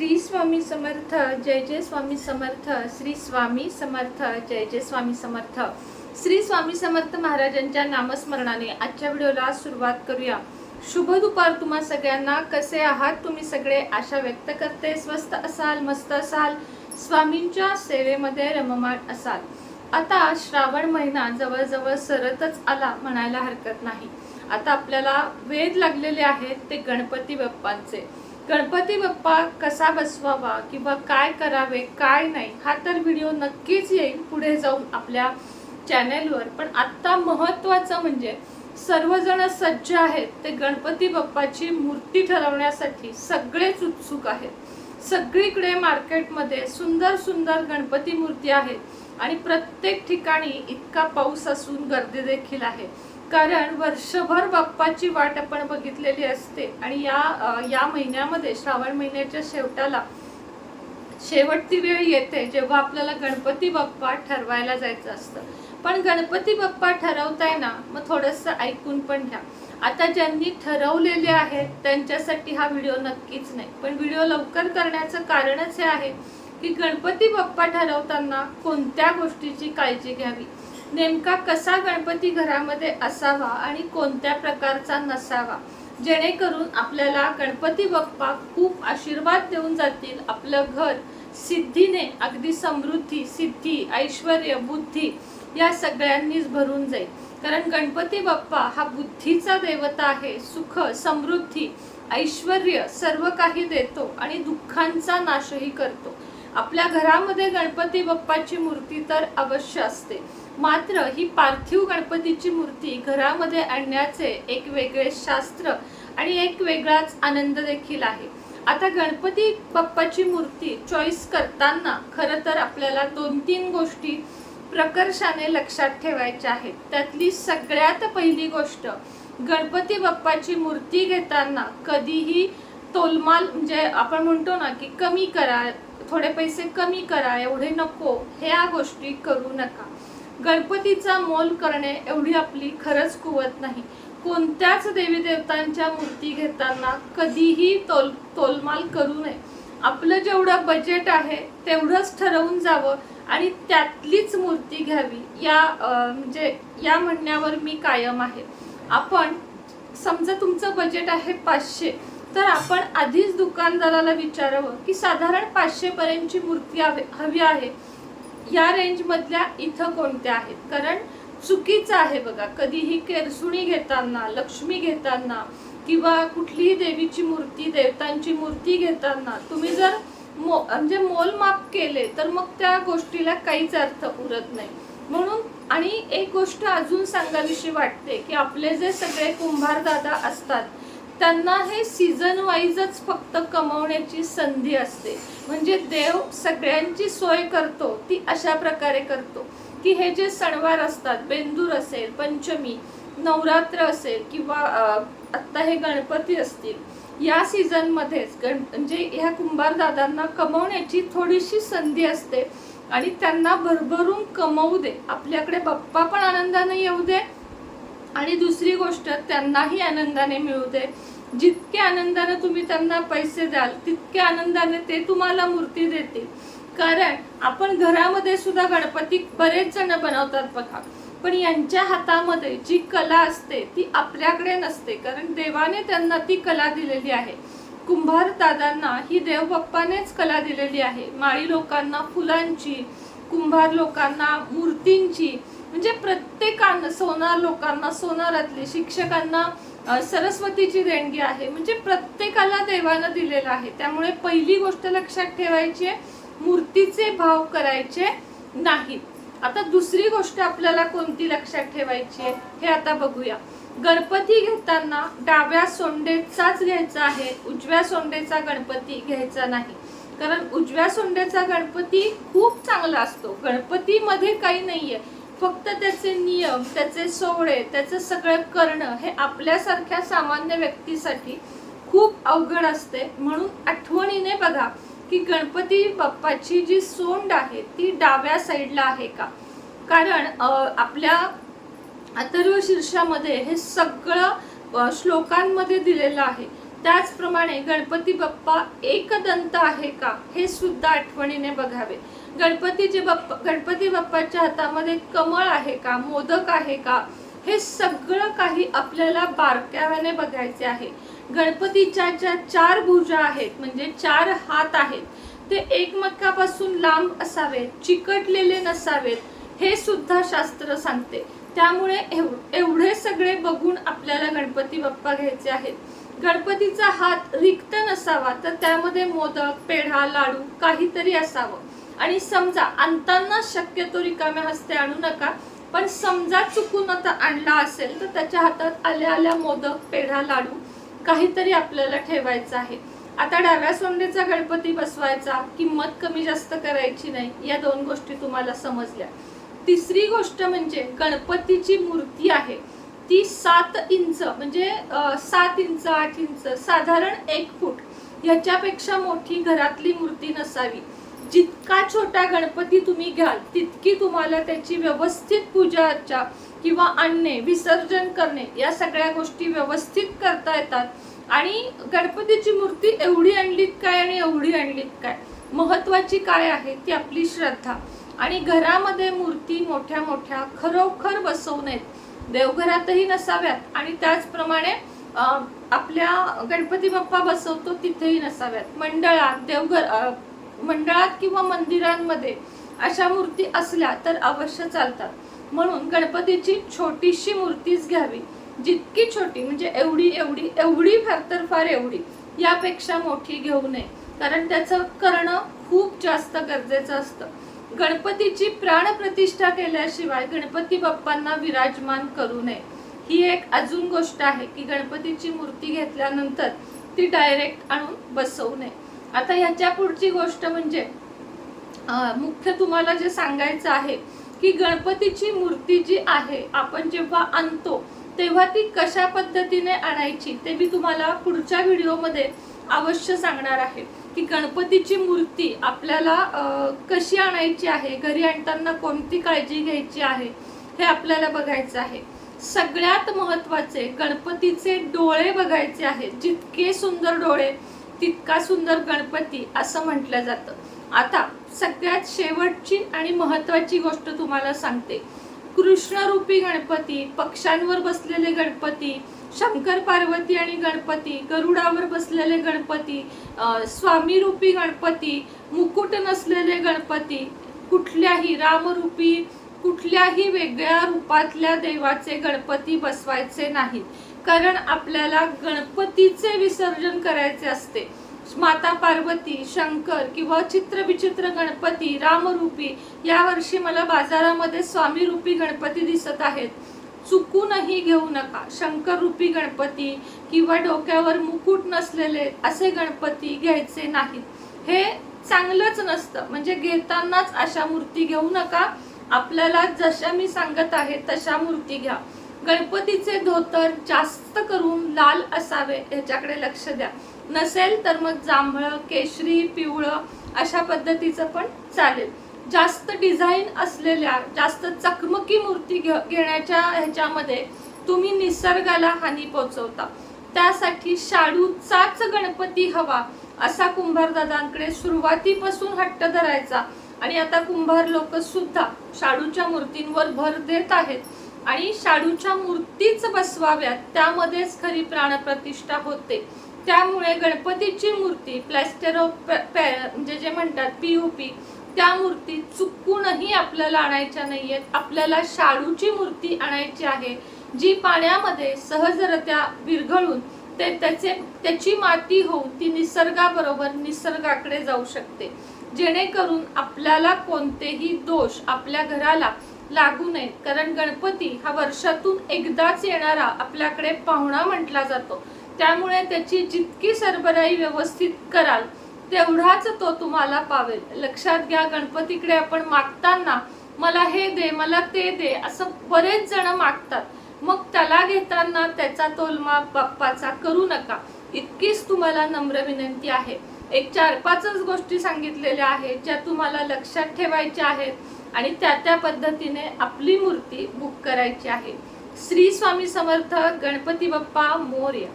श्री स्वामी समर्थ जय जय स्वामी समर्थ श्री स्वामी समर्थ जय जय स्वामी समर्थ. श्री स्वामी समर्थ महाराजांच्या नामस्मरणाने आजच्या व्हिडिओला सुरुवात करूया. शुभ दुपार तुम्हा सगळ्यांना. कसे आहात तुम्ही सगळे? आशा व्यक्त करते. स्वस्त असाल मस्त असाल. स्वामींच्या सेवेमध्ये रममाण असाल. आता श्रावण महिना जवळजवळ सरतच आला म्हणायला हरकत नाही. आता आपल्याला वेध लागलेले आहेत ते गणपती बाप्पांचे. गणपती बाप्पा कसा बसवावा किंवा काय करावे काय नाही हा तर व्हिडिओ नक्कीच येईल पुढे जाऊन आपल्या चॅनेलवर पण आत्ता महत्त्वाचं म्हणजे सर्वजण सज्ज आहेत ते गणपती बाप्पाची मूर्ती ठरवण्यासाठी सगळेच उत्सुक आहेत. सगळीकडे मार्केटमध्ये सुंदर सुंदर गणपती मूर्ती आहेत आणि प्रत्येक ठिकाणी इतका पाऊस असून गर्दी देखील आहे. कारण वर्षभर बाप्पाची वाट आपण बघितलेली असते. आणि या या महिन्यामध्ये श्रावण महिन्याच्या शेवटाला शेवटची वेळ येते जेव्हा आपल्याला गणपती बाप्पा ठरवायला जायचं असतं. पण गणपती बाप्पा ठरवताय ना मग थोडंसं ऐकून पण घ्या. आता ज्यांनी ठरवलेले आहेत त्यांच्यासाठी हा व्हिडिओ नक्कीच नाही. पण व्हिडिओ लवकर करण्याचं कारणच हे आहे की गणपती बाप्पा ठरवताना कोणत्या गोष्टीची काळजी घ्यावी? नेमका कसा गणपती घरामध्ये असावा आणि कोणत्या प्रकारचा नसावा? जेणेकरून आपल्याला गणपती बाप्पा खूप आशीर्वाद देऊन जातील आपलं घर सिद्धीने अगदी समृद्धी सिद्धी ऐश्वर बुद्धी या सगळ्यांनीच भरून जाईल. कारण गणपती बाप्पा हा बुद्धीचा देवता आहे सुख समृद्धी ऐश्वर सर्व काही देतो आणि दुःखांचा नाशही करतो. आपल्या घरामध्ये गणपती बाप्पाची मूर्ती तर अवश्य असते. मात्र ही पार्थिव गणपतीची मूर्ती घरामध्ये आणण्याचे एक वेगळे शास्त्र आणि एक वेगळाच आनंद देखील आहे. आता गणपती बाप्पाची मूर्ती चॉईस करताना खरं तर आपल्याला दोन तीन गोष्टी प्रकर्षाने लक्षात ठेवायच्या आहेत. त्यातली सगळ्यात पहिली गोष्ट गणपती बाप्पाची मूर्ती घेताना कधीही तोलमाल म्हणजे आपण म्हणतो ना की कमी करा थोडे पैसे कमी करा एवढे नको ह्या गोष्टी करू नका. गणपतीचा मोल करणे एवढी आपली खरंच कुवत नाही. कोणत्याच देवी देवतांच्या मूर्ती घेताना कधीही तोल तोलमाल करू नये. आपलं जेवढं बजेट आहे तेवढंच ठरवून जावं आणि त्यातलीच मूर्ती घ्यावी. या म्हणजे या म्हणण्यावर मी कायम आहे. आपण समजा तुमचं बजेट आहे पाचशे तर आपण आधीच दुकानदाराला विचारावं की साधारण पाचशेपर्यंतची मूर्ती हवी हवी आहे. या रेंजमधल्या इथं कोणत्या आहेत? कारण चुकीचं आहे बघा. कधीही केरसुणी घेताना लक्ष्मी घेताना किंवा कुठलीही देवीची मूर्ती देवतांची मूर्ती घेताना तुम्ही जर मो म्हणजे मोलमाप केले तर मग त्या गोष्टीला काहीच अर्थ उरत नाही. म्हणून आणि एक गोष्ट अजून सांगावीशी वाटते की आपले जे सगळे कुंभार दादा असतात त्यांना हे सीझन वाईजच फक्त कमवण्याची संधी असते. म्हणजे देव सगळ्यांची सोय करतो ती अशा प्रकारे करतो. की हे जे सणवार असतात बेंदूर असेल पंचमी नवरात्र असेल किंवा आत्ता हे गणपती असतील या सीझनमध्येच गण म्हणजे ह्या कुंभारदादांना कमवण्याची थोडीशी संधी असते. आणि त्यांना भरभरून कमवू दे. आपल्याकडे बाप्पा पण आनंदाने येऊ दे आणि दुसरी गोष्ट त्यांनाही आनंदाने मिळू दे जितके आनंदाने तुम्ही त्यांना पैसे द्याल तितके आनंदाने ते तुम्हाला मूर्ती देतील. कारण आपण घरामध्ये सुद्धा गणपती बरेच जण बनवतात बघा. पण यांच्या हातामध्ये जी कला असते ती आपल्याकडे नसते. कारण देवाने त्यांना ती कला दिलेली आहे. कुंभार दादांना ही देवबाप्पानेच कला दिलेली आहे. माळी लोकांना फुलांची कुंभार लोकांना मूर्तींची म्हणजे प्रत्येकानं सोनार लोकांना सोनारातले शिक्षकांना सरस्वतीची देणगी आहे. म्हणजे प्रत्येकाला देवानं दिलेलं आहे. त्यामुळे पहिली गोष्ट लक्षात ठेवायची आहे मूर्तीचे भाव करायचे नाहीत. आता दुसरी गोष्ट आपल्याला कोणती लक्षात ठेवायची आहे हे आता बघूया. गणपती घेताना डाव्या सोंडेचाच घ्यायचा आहे उजव्या सोंडेचा गणपती घ्यायचा नाही. कारण उजव्या सोंडेचा गणपती खूप चांगला असतो. गणपतीमध्ये काही नाहीये. फक्त त्याचे नियम त्याचे सोहळे त्याचं सगळं करणं हे आपल्यासारख्या सामान्य व्यक्तीसाठी खूप अवघड असते. म्हणून आठवणीने बघा की गणपती बाप्पाची जी सोंड आहे ती डाव्या साईडला आहे का? कारण आपल्या अथर्व शीर्षामध्ये हे सगळं श्लोकांमध्ये दिलेलं आहे. त्याचप्रमाणे गणपती बाप्पा एकदंत आहे का? हे सुद्धा आठवणीने बघावे. गणपतीचे बाप्पा गणपती बाप्पाच्या हातामध्ये कमळ आहे का? मोदक आहे का? हे सगळं काही आपल्याला बारकाव्याने बघायचे आहे. गणपतीच्या ज्या चार भुजा आहेत म्हणजे चार हात आहेत ते एकमेकापासून लांब असावेत चिकटलेले नसावेत हे सुद्धा शास्त्र सांगते. त्यामुळे एव- एवढे सगळे बघून आपल्याला गणपती बाप्पा घ्यायचे आहेत. गणपतीचा हात रिक्त नसावा तर त्यामध्ये मोदक पेढा लाडू काहीतरी असावं. आणि समजा आणताना शक्यतो रिकाम्या हस्ते आणू नका पण समजा चुकून आता आणला असेल तर त्याच्या हातात आल्या आल्या मोदक पेढा लाडू काहीतरी आपल्याला ठेवायचं आहे. आता डाव्या सोंडेचा गणपती बसवायचा किंमत कमी जास्त करायची नाही या दोन गोष्टी तुम्हाला समजल्या. तिसरी गोष्ट म्हणजे गणपतीची मूर्ती आहे. ती सात इंच म्हणजे सात इंच आठ इंच साधारण एक फूट याच्यापेक्षा मोठी घरातली मूर्ती नसावी. जितका छोटा गणपती तुम्ही घ्याल तितकी तुम्हाला त्याची व्यवस्थित पूजा अर्चा किंवा आणणे विसर्जन करणे या सगळ्या गोष्टी व्यवस्थित करता येतात. आणि गणपतीची मूर्ती एवढी आणलीत काय आणि एवढी आणलीत काय? महत्त्वाची काय आहे ती आपली श्रद्धा. आणि घरामध्ये मूर्ती मोठ्या मोठ्या खरोखर बसवू नयेत. देवघरातही नसाव्यात आणि त्याचप्रमाणे आपल्या गणपती बाप्पा बसवतो तिथेही नसाव्यात. मंडळात देवघर मंडळात किंवा मंदिरांमध्ये अशा मूर्ती असल्या तर अवश्य चालतात. म्हणून गणपतीची छोटीशी मूर्तीच घ्यावी. जितकी छोटी म्हणजे एवढी एवढी एवढी फार तर फार एवढी यापेक्षा मोठी घेऊ नये. कारण त्याचं करणं खूप जास्त गरजेचं असतं. गणपतीची प्राणप्रतिष्ठा केल्याशिवाय गणपती बाप्पांना विराजमान करू नये. ही एक अजून गोष्ट आहे की गणपतीची मूर्ती घेतल्यानंतर ती डायरेक्ट आणून बसवू नये. आता ह्याच्या पुढची गोष्ट म्हणजे मुख्य तुम्हाला जे सांगायचं आहे की गणपतीची मूर्ती जी आहे आपण जेव्हा आणतो तेव्हा ती कशा पद्धतीने आणायची ते मी तुम्हाला पुढच्या व्हिडिओमध्ये अवश्य सांगणार आहे. की गणपतीची मूर्ती आपल्याला कशी आणायची आहे घरी आणताना कोणती काळजी घ्यायची आहे हे आपल्याला बघायचं आहे. सगळ्यात महत्त्वाचे गणपतीचे डोळे बघायचे आहेत जितके सुंदर डोळे तितका सुंदर गणपती असं म्हटलं जातं. आता सगळ्यात शेवटची आणि महत्वाची गोष्ट तुम्हाला सांगते. कृष्णरूपी गणपती पक्षांवर बसलेले गणपती शंकर पार्वती आणि गणपती गरुडावर बसलेले गणपती स्वामीरूपी गणपती मुकुट नसलेले गणपती कुठल्याही रामरूपी कुठल्याही वेगळ्या रूपातल्या देवाचे गणपती बसवायचे नाहीत. कारण आपल्याला गणपतीचे विसर्जन करायचे असते. माता पार्वती शंकर किंवा चित्रविचित्र गणपती रामरूपी यावर्षी मला बाजारामध्ये स्वामीरूपी गणपती दिसत आहेत. चुकूनही घेऊ नका. शंकर रूपी गणपती किंवा डोक्यावर मुकुट नसलेले असे गणपती घ्यायचे नाहीत. हे चांगलंच नसतं. म्हणजे घेतानाच अशा मूर्ती घेऊ नका. आपल्याला जशा मी सांगत आहे तशा मूर्ती घ्या. गणपतीचे धोतर जास्त करून लाल असावे ह्याच्याकडे लक्ष द्या. नसेल तर मग जांभळं केशरी पिवळं अशा पद्धतीचं पण चालेल. जास्त डिझाईन असलेल्या जास्त चकमकी मूर्ती घे- घेण्याच्या ह्याच्यामध्ये तुम्ही निसर्गाला हानी पोहोचवता. त्यासाठी शाडूचाच गणपती हवा असा कुंभारदादांकडे सुरुवातीपासून हट्ट धरायचा. आणि आता कुंभार लोक सुद्धा शाडूच्या मूर्तींवर भर देत आहेत. आणि शाडूच्या मूर्तीच बसवाव्यात. त्यामध्येच खरी प्राणप्रतिष्ठा होते. त्यामुळे गणपतीची मूर्ती प्लॅस्टर ऑफ म्हणजे जे म्हणतात पीओपी त्या मूर्ती चुकूनही आपल्याला आणायच्या नाहीयेत. आपल्याला शाडूची मूर्ती आणायची आहे जी पाण्यामध्ये सहजरत्या विरघळून ते त्याचे त्याची माती होऊन ती निसर्गाबरोबर निसर्गाकडे जाऊ शकते. जेणेकरून आपल्याला कोणतेही दोष आपल्या घराला लागू नयेत. कारण गणपती हा वर्षातून एकदाच येणारा आपल्याकडे पाहुणा म्हटला जातो. त्यामुळे त्याची जितकी सरबराई व्यवस्थित कराल तेवढाच तो तुम्हाला पावेल. लक्षात घ्या गणपतीकडे आपण मागताना मला हे दे मला ते दे असं बरेच जण मागतात. मग त्याला घेताना त्याचा तोलमाप बाप्पाचा करू नका. इतकीच तुम्हाला नम्र विनंती आहे. एक चार पाचच गोष्टी सांगितलेल्या आहेत ज्या तुम्हाला लक्षात ठेवायच्या आहेत. आणि त्या त्या पद्धतीने आपली मूर्ती बुक करायची आहे. श्री स्वामी समर्थ गणपती बाप्पा मोर्या.